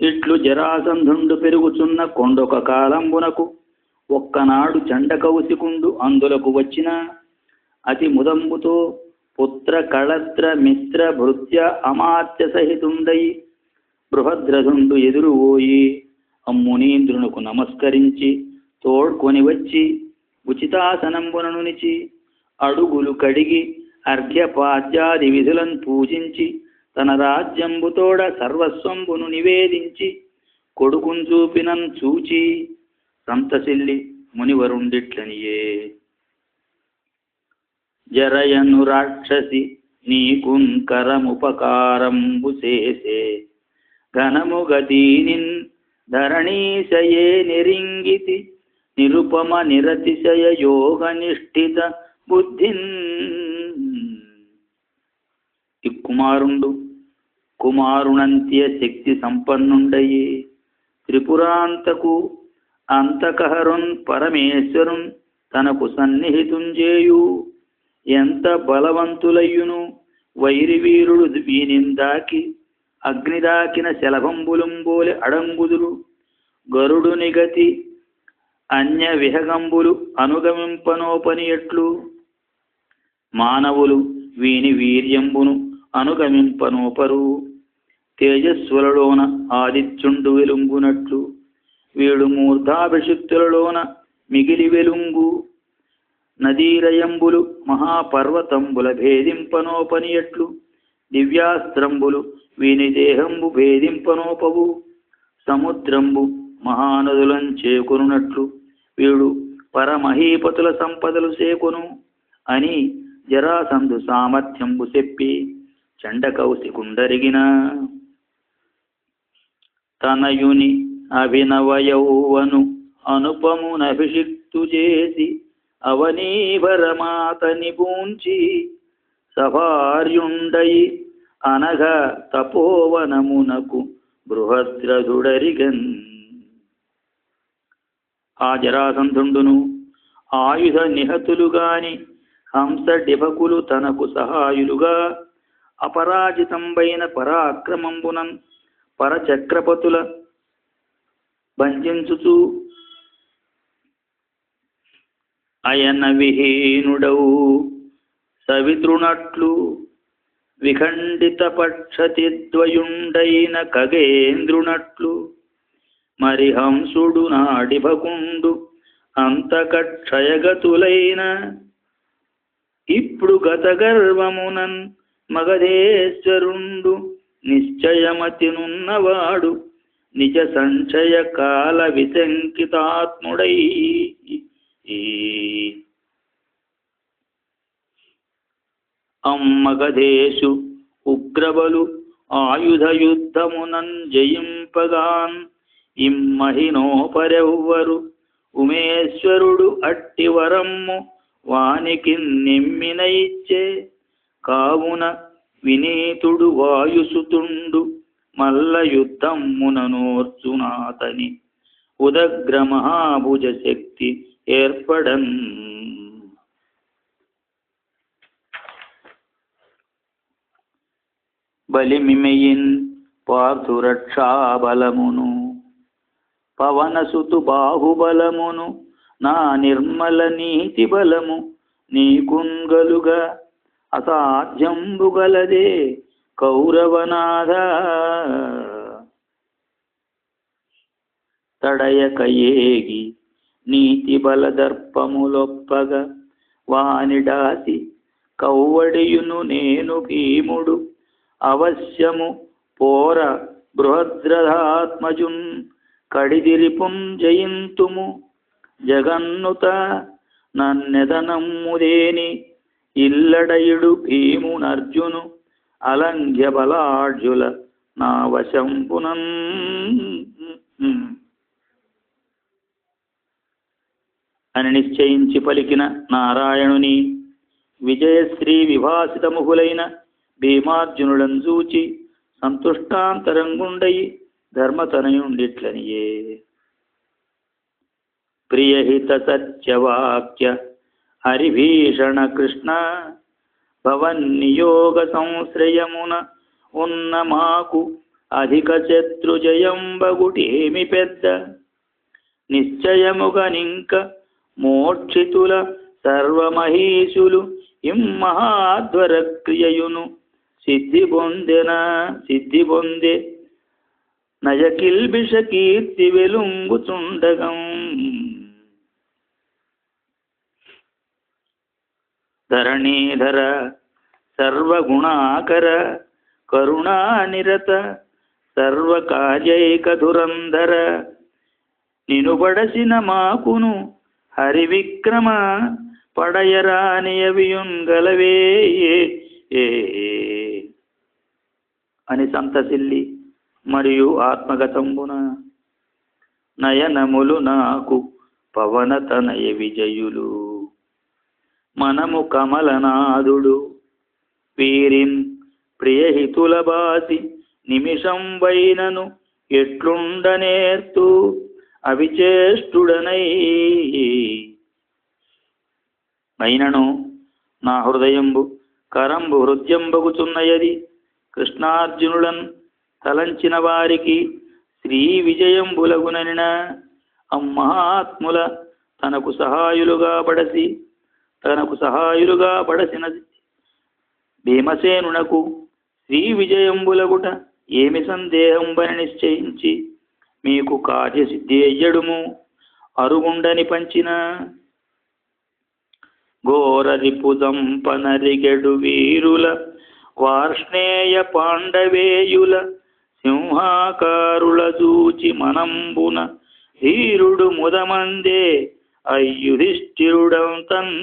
ఇట్లు జరాసంధుండు పెరుగుచున్న కొండొక కాలంబునకు ఒక్కనాడు చండ కౌశికుండు అందులకు వచ్చిన అతి ముదంబుతో పుత్ర కళత్ర మిత్ర భృత్య అమాత్య సహితుండై బృహద్రథుండు ఎదురు పోయి అమ్మునీంద్రునకు నమస్కరించి తోడ్కొని వచ్చి ఉచితాసనంబుననునిచి అడుగులు కడిగి అర్ఘ్యపాద్యాది విధులను పూజించి తన రాజ్యంబుతోడ సర్వస్వంబును నివేదించి కొడుకును చూపినం చూచి సంతసిల్లి మునివరుండిట్లనియే. జరయను రాక్షసి నీకుంకరముపకారంబు చేసే. ఘనముగదీనిన్ ధరణీశయే నిరింగితి నిరుపమ నిరతిశయ యోగ నిష్ఠిత బుద్ధిన్. ఈ కుమారుండు కుమారుణంత్య శక్తి సంపన్నుండయే. త్రిపురాంతకు అంతకహరున్ పరమేశ్వరున్ తనకు సన్నిహితుంజేయు ఎంత బలవంతులయ్యును వైరివీరుడు వీనిందాకి అగ్నిదాకిన శలభంబులుంబోలి అడంగుదులు. గరుడు నిగతి అన్య విహగంబులు అనుగమింపనోపని ఎట్లు మానవులు వీని వీర్యంబును అనుగమింపనోపరు. తేజస్సులలోన ఆదిత్యుండు వెలుంగునట్లు వీడు మూర్ధాభిషిక్తులలోన మిగిలి వెలుంగు. నదీరయంబులు మహాపర్వతంబుల భేదింపనోపని ఎట్లు దివ్యాస్త్రంబులు వీని దేహంబు భేదింపనోపవు. సముద్రంబు మహానదులం చేకొనున్నట్లు వీడు పరమహీపతుల సంపదలు చేకొను అని జరాసంధు సామర్థ్యంబు చెప్పి చండకౌశికుండరిగిన. తనయుని అభినవ యౌవను అనుపమునభిషిక్తు చేసి అవనీభరమాతని పూంచి సభార్యుండయి అనఘ తపోవనమునకు బృహద్రథుడరిగన్. ఆ జరాసంధుండును ఆయుధ నిహతులుగాని హంస డిభకులు తనకు సహాయులుగా అపరాజితంబైన పరాక్రమంబునన్ పరచక్రపతుల భంజించుచు అయన విహీనుడవు సవితృనట్లు విఖండిత పక్షతిద్వయుండైన కగేంద్రునట్లు మరి హంసుడు నాడిభకుండు అంతకక్షయగతులైన ఇప్పుడు గత గర్వమునన్ మగధేశ్వరుండు నిశ్చయమతినున్నవాడు నిజ సంచయ కాల విశంకితాత్ముడై. అమ్మగధేషు ఉగ్రబలు ఆయుధ యుద్ధమునన్ జయింపగాన్ ఇమ్మహినోపరెవ్వరు ఉమేశ్వరుడు అట్టి వరమ్ము వానికి నిమ్మినయిచ్చే కావున వినీతుడు వాయుసుతుండు మల్ల యుద్ధముననోర్చునాతని ఉదగ్ర మహాభుజ శక్తి ఏర్పడన్. బలిమిమయిన్ పార్థురక్షాబలమును పవనసుతు బాహుబలమును. నా నిర్మల నీతి బలము నీకుంగలుగా. అసాధ్యంబుగలదే కౌరవనాథ. తడయక ఏగి నీతి బలదర్పములొప్పగ వానిడాసి కౌవడియును నేను భీముడు. అవశ్యము పోర బృహద్రథాత్మజున్ కడిదిరిపుం జయింతుము. జగన్నుత నన్నెదనమ్ముదేని ఇల్లడయుడు భీమునర్జును అలంఘ్య బలాఢ్యుల నా వశంపునం అని నిశ్చయించి పలికిన నారాయణుని విజయశ్రీ విభాసితముహులైన భీమార్జునులను చూచి సంతుష్టాంతరంగుండయి ధర్మతనయుండిట్లనియే. ప్రియహిత సత్యవాక్య హరిభీషణ కృష్ణ భవన్నియోగ సంశ్రయమున ఉన్న మాకు అధిక శత్రుజయంబగుటేమి పెద్ద? నిశ్చయముగనింక మోక్షితుల సర్వమహీషులు ఇమ్మహాధ్వర క్రియయును సిద్ధి పొందెన సిద్ధి పొందే. నయకిల్బిష కీర్తి వెలుంగుచుండగం. ధరణీధర సర్వగుణాకర కరుణానిరత సర్వకార్యైకధురంధర నినుబడసిన మాకును హరివిక్రమ పడయరానియవియుంగలవే. ఏ అని సంతసిల్లి మరియు ఆత్మగతంబున నయనములు నాకు పవనతనయ విజయులు. మనము కమలనాదుడు వీరిన్ ప్రియహితుల బాసి నిమిషం వైనను ఎట్లుండనేర్తూ? అవిచేష్టుడనై. అయినను నా హృదయంబు కరంబు హృదయంబగుచున్నయది. కృష్ణార్జునుడన్ తలంచిన వారికి శ్రీ విజయంబులగుననిన అమ్మాత్ముల తనకు సహాయులుగా పడసి తనకు సహాయులుగా పడసినది. భీమసేనునకు శ్రీ విజయంబులగుట ఏమి సందేహంబని నిశ్చయించి మీకు కార్యసిద్ధి అయ్యడుము? అరుగుండని పంచిన ఘోర రిపుదంపనరిగెడు వీరుల వార్ష్ణేయ పాండవేయుల సింహాకారుల దూచి మనంబున ధీరుడు ముదమందే అయ్యుధిష్ఠిరుడం తన్